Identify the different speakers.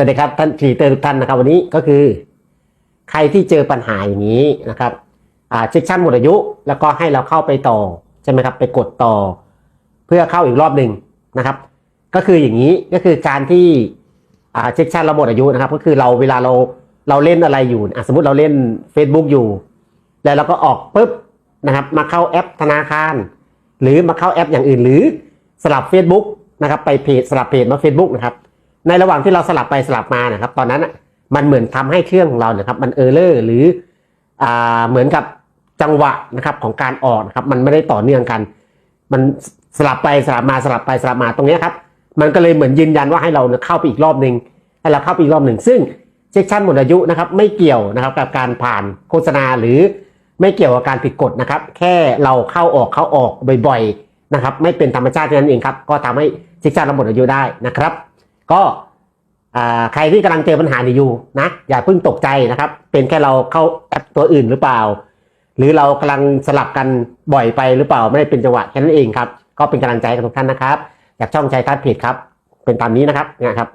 Speaker 1: วัสดีครับท่านครีเอเตอร์ทุกท่านนะครับ วันนี้ก็คือ ใครที่เจอปัญหาอย่างนี้นะครับอ่าเช็คชั่นหมดอายุ แล้วก็ให้เราเข้าไปต่อใช่ไหมครับ ไปกดต่อ เพื่อเข้าอีกรอบหนึ่งนะครับ ก็คืออย่างนี้ก็คือการที่อ่าเช็คชั่นเราหมดอายุนะครับ ก็คือเราเวลาเราเราเล่นอะไรอยู่อะสมมติเราเล่น Facebook อยู่ แล้วเราก็ออกปุ๊บนะครับ มาเข้าแอปธนาคาร หรือมาเข้าแอปอย่างอื่นหรือสลับ Facebook นะครับ ไปเพจสลับเพจมา Facebook นะครับ ในระหว่างที่เราสลับไปสลับมานะครับ ตอนนั้นมันเหมือนทำให้เครื่องของเราเนี่ยครับ มันเออร์เลอร์หรืออ่าเหมือนกับจังหวะนะครับของการออกนะครับ มันไม่ได้ต่อเนื่องกัน มันสลับไปสลับมาสลับไปสลับมาตรงนี้ครับ มันก็เลยเหมือนยืนยันว่าให้เราเข้าไปอีกรอบหนึ่งให้เราเข้าไปอีกรอบหนึ่งซึ่งเซ็กชันหมดอายุนะครับ ไม่เกี่ยวนะครับกับการผ่านโฆษณาหรือไม่เกี่ยวกับการผิดกฎนะครับ แค่เราเข้าออกเข้าออกบ่อยๆนะครับ ไม่เป็นธรรมชาติเท่านั้นเองครับ ก็ทำให้เซ็กชันเราหมดอายุได้นะครับ ก็ใครที่กำลังเจอปัญหานี้อยู่นะอย่าเพิ่งตกใจนะครับ เป็นแค่เราเข้าแอปตัวอื่นหรือเปล่า หรือเรากำลังสลับกันบ่อยไปหรือเปล่าไม่ได้เป็นจังหวะแค่นั้นเองครับ ก็เป็นกำลังใจกับทุกท่านนะครับ จากช่องใจทัศน์เพจครับ เป็นตามนี้นะครับนะครับ